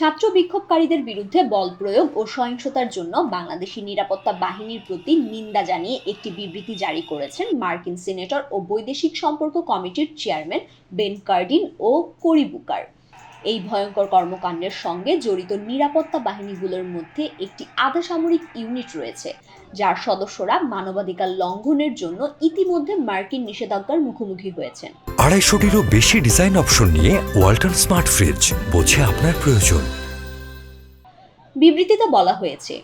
ছাত্র বিক্ষোভকারীদের বিরুদ্ধে বল প্রয়োগ ও সহিংসতার জন্য বাংলাদেশি নিরাপত্তা বাহিনীর প্রতি নিন্দা জানিয়ে একটি বিবৃতি জারি করেছেন মার্কিন সিনেটর ও বৈদেশিক সম্পর্ক কমিটির চেয়ারম্যান বেন কার্ডিন ও কোরি বুকার। এই ভয়ঙ্কর কর্মকাণ্ডের সঙ্গে জড়িত নিরাপত্তা বাহিনীগুলোর মধ্যে একটি আধা সামরিক ইউনিট রয়েছে, যার সদস্যরা মানবাধিকার লঙ্ঘনের জন্য ইতিমধ্যে মার্কিন নিষেধাজ্ঞার মুখোমুখি হয়েছেন। আড়াইশোটিরও বেশি ডিজাইন অপশন নিয়ে ওয়ালটন স্মার্ট ফ্রিজ, বোঝে আপনার প্রয়োজন। বিবৃতিতে বলা হয়েছে,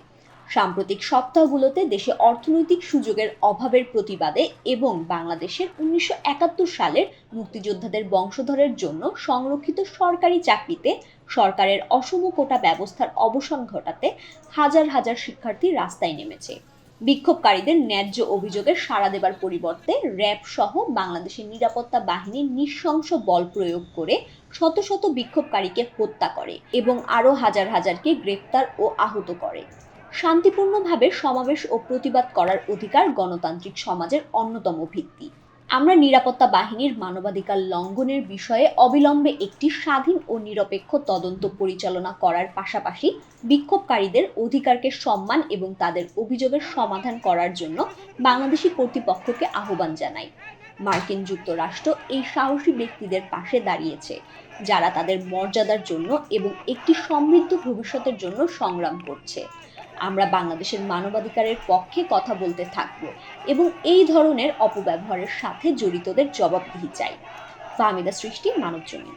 সাম্প্রতিক সপ্তাহগুলোতে দেশে অর্থনৈতিক সুযোগের অভাবের প্রতিবাদে এবং বাংলাদেশের উনিশশো একাত্তর সালের মুক্তিযোদ্ধাদের বংশধরের জন্য সংরক্ষিত সরকারি চাকরিতে সরকারের অসম কোটা ব্যবস্থার অবসান ঘটাতে হাজার হাজার শিক্ষার্থী রাস্তায় নেমেছে। বিক্ষোভকারীদের ন্যায্য অভিযোগে সাড়া দেবার পরিবর্তে র্যাব সহ বাংলাদেশের নিরাপত্তা বাহিনীর নৃশংস বল প্রয়োগ করে শত শত বিক্ষোভকারীকে হত্যা করে এবং আরও হাজার হাজারকে গ্রেপ্তার ও আহত করে। শান্তিপূর্ণভাবে সমাবেশ ও প্রতিবাদ করার অধিকার গণতান্ত্রিক সমাজের অন্যতম ভিত্তি। আমরা নিরাপত্তা বাহিনীর মানবাধিকার লঙ্ঘনের বিষয়ে অবিলম্বে একটি স্বাধীন ও নিরপেক্ষ তদন্ত পরিচালনা করার পাশাপাশি বিক্ষোভকারীদের অধিকারকে সম্মান এবং তাদের অভিযোগের সমাধান করার জন্য বাংলাদেশি কর্তৃপক্ষকে আহ্বান জানাই। মার্কিন যুক্তরাষ্ট্র এই সাহসী ব্যক্তিদের পাশে দাঁড়িয়েছে, যারা তাদের মর্যাদার জন্য এবং একটি সমৃদ্ধ ভবিষ্যতের জন্য সংগ্রাম করছে। আমরা বাংলাদেশের মানবাধিকারের পক্ষে কথা বলতে থাকব এবং এই ধরনের অপব্যবহারের সাথে জড়িতদের জবাবদিহি চাই। ফাহমিদা সৃষ্টি মানব জমিন